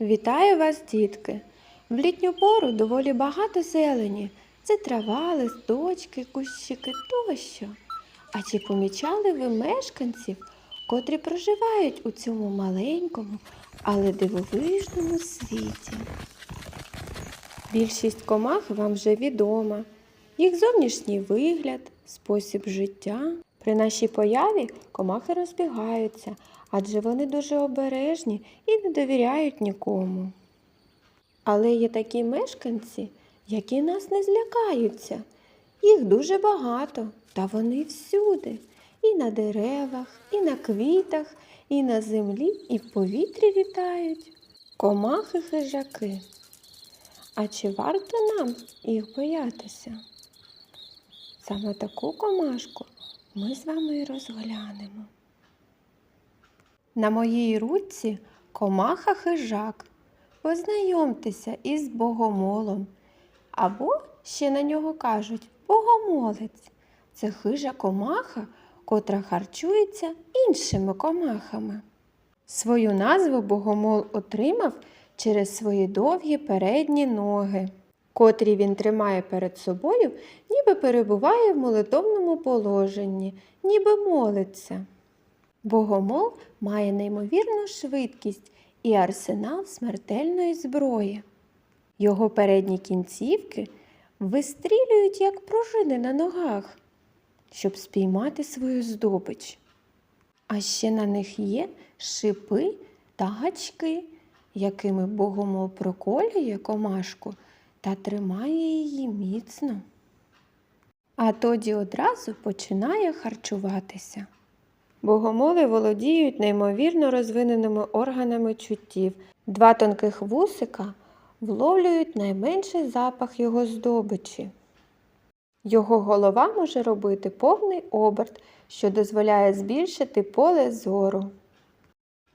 Вітаю вас, дітки! В літню пору доволі багато зелені. Це трава, листочки, кущики тощо. А чи помічали ви мешканців, котрі проживають у цьому маленькому, але дивовижному світі? Більшість комах вам вже відома. Їх зовнішній вигляд, спосіб життя. При нашій появі комахи розбігаються, адже вони дуже обережні і не довіряють нікому. Але є такі мешканці, які нас не злякаються. Їх дуже багато, та вони всюди. І на деревах, і на квітах, і на землі, і в повітрі літають. Комахи хижаки. А чи варто нам їх боятися? Саме таку комашку ми з вами розглянемо. На моїй руці комаха хижак. Познайомтеся із богомолом. Або ще на нього кажуть богомолець. Це хижа комаха, котра харчується іншими комахами. Свою назву богомол отримав через свої довгі передні ноги, котрі він тримає перед собою, ніби перебуває в молитовному положенні, ніби молиться. Богомол має неймовірну швидкість і арсенал смертельної зброї. Його передні кінцівки вистрілюють, як пружини на ногах, щоб спіймати свою здобич. А ще на них є шипи та гачки, якими богомол проколює комашку та тримає її міцно. А тоді одразу починає харчуватися. Богомоли володіють неймовірно розвиненими органами чуттів. Два тонких вусика вловлюють найменший запах його здобичі. Його голова може робити повний оберт, що дозволяє збільшити поле зору.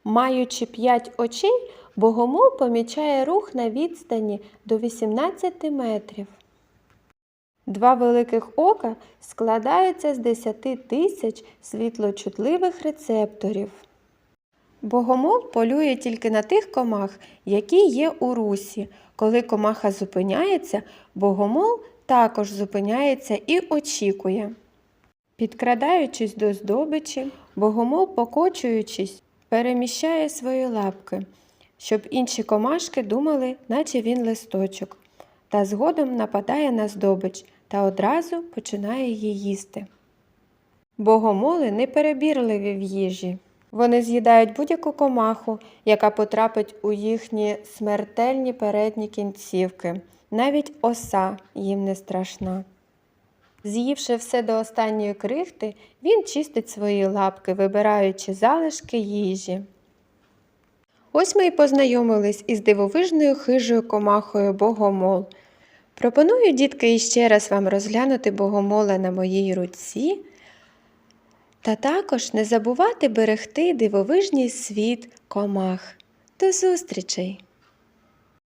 Маючи п'ять очей, богомол помічає рух на відстані до 18 метрів. Два великих ока складаються з 10 тисяч світлочутливих рецепторів. Богомол полює тільки на тих комах, які є у русі. Коли комаха зупиняється, богомол також зупиняється і очікує. Підкрадаючись до здобичі, богомол, покочуючись, переміщає свої лапки, щоб інші комашки думали, наче він листочок, та згодом нападає на здобич та одразу починає її їсти. Богомоли неперебірливі в їжі. Вони з'їдають будь-яку комаху, яка потрапить у їхні смертельні передні кінцівки. Навіть оса їм не страшна. З'ївши все до останньої крихти, він чистить свої лапки, вибираючи залишки їжі. Ось ми і познайомились із дивовижною хижою комахою Богомол. Пропоную, дітки, іще раз вам розглянути богомола на моїй руці. Та також не забувати берегти дивовижний світ комах. До зустрічей!